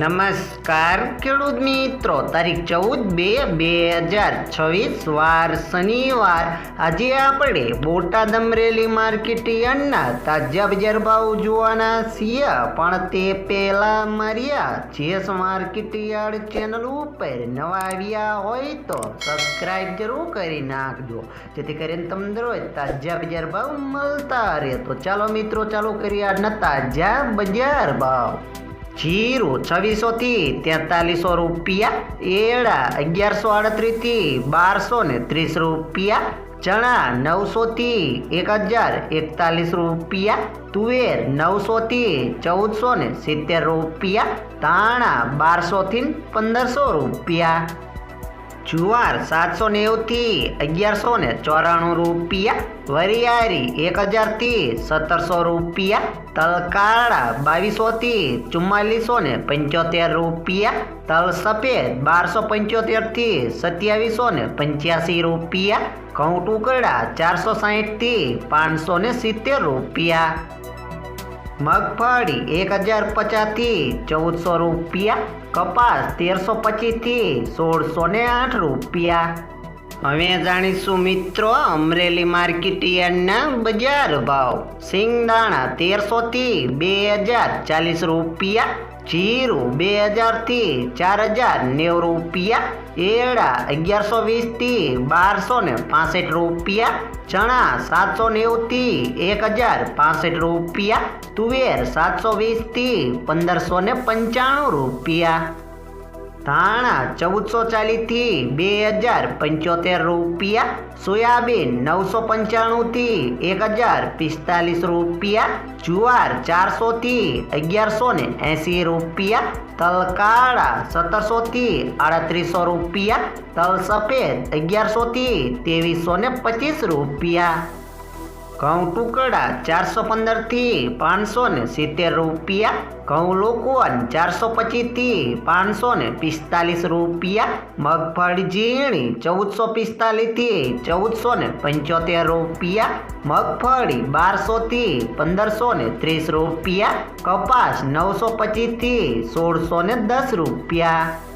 નમસ્કાર, ખેડૂત મિત્રો. તારીખ ચૌદ બે બે હજાર છવ્વીસ, વાર શનિવાર. આજે આપણે બોટાદ અમરેલી માર્કેટ યાર્ડના તાજા બજાર ભાવ જોવાના છીએ. પણ તે પહેલાં માર્યા જેસ માર્કેટ યાર્ડ ચેનલ ઉપર નવા આવ્યા હોય તો સબસ્ક્રાઈબ જરૂર કરી નાખજો. જેથી કરીને તમને રોજ તાજા બજાર ભાવ મળતા રહે. તો ચાલો મિત્રો, ચાલુ કરીએ આજના તાજા બજાર ભાવ. જીરું છવ્વીસો થી તેતાલીસો રૂપિયા, એડા અગિયારસો આડત્રીસથી બારસો ને ત્રીસ રૂપિયા, ચણા નવસો થી એક હજાર એકતાલીસ રૂપિયા, તુવેર નવસો થી ચૌદસો ને સિત્તેર રૂપિયા તાણા બારસો થી પંદરસો રૂપિયા. જુવાર સાતસો નેવુંથી અગિયારસો ને ચોરાણું રૂપિયા. વરિયારી એક હજારથી સત્તરસો રૂપિયા. તલકાળા બાવીસોથી ચુમ્માલીસો ને પંચોતેર રૂપિયા. તલ સફેદ બારસો પંચોતેરથી સત્યાવીસો ને પંચ્યાસી રૂપિયા. ઘઉં ચારસો સાહીઠથી પાંચસો ને સિત્તેર રૂપિયા. મગફળી એક હજાર પચાસથી ચૌદસો રૂપિયા કપાસ તેરસો પચીસથી સોળસો ને આઠ રૂપિયા. હવે જાણીશું મિત્રો, અમરેલી માર્કેટ યાર્ડના બજાર ભાવ. સિંગદાણા તેરસોથી બે હજાર ચાલીસ રૂપિયા, જીરું બે હજારથી ચાર હજાર નેવું રૂપિયા, એડા અગિયારસો વીસથી બારસો ને પાસઠ રૂપિયા, ચણા સાતસો નેવુંથી એક હજાર પાસઠ રૂપિયા, તુવેર સાતસો વીસથી પંદરસો ને પંચાણું રૂપિયા. ધાણા ચૌદસો ચાલીસથી બે હજાર પંચોતેર રૂપિયા, સોયાબીન નવસો પંચાણુંથી એક હજાર પિસ્તાલીસ રૂપિયા, જુવાર ચારસોથી અગિયારસો ને એંસી રૂપિયા, તલકાળા સત્તરસોથી આડત્રીસો રૂપિયા તલ સફેદ અગિયારસોથી ત્રેવીસો ને પચીસ રૂપિયા. ઘઉં ટુકડા ચારસો પંદરથી પાંચસો ને સિત્તેર રૂપિયા, ઘઉં લોકોન ચારસો પચીસથી પાંચસો ને પિસ્તાલીસ રૂપિયા, મગફળી ઝીણી ચૌદસો પિસ્તાલીસથી ચૌદસો ને પંચોતેર રૂપિયા, મગફળી બારસોથી પંદરસો ને ત્રીસ રૂપિયા, કપાસ નવસો પચીસથી સોળસો ને દસ રૂપિયા.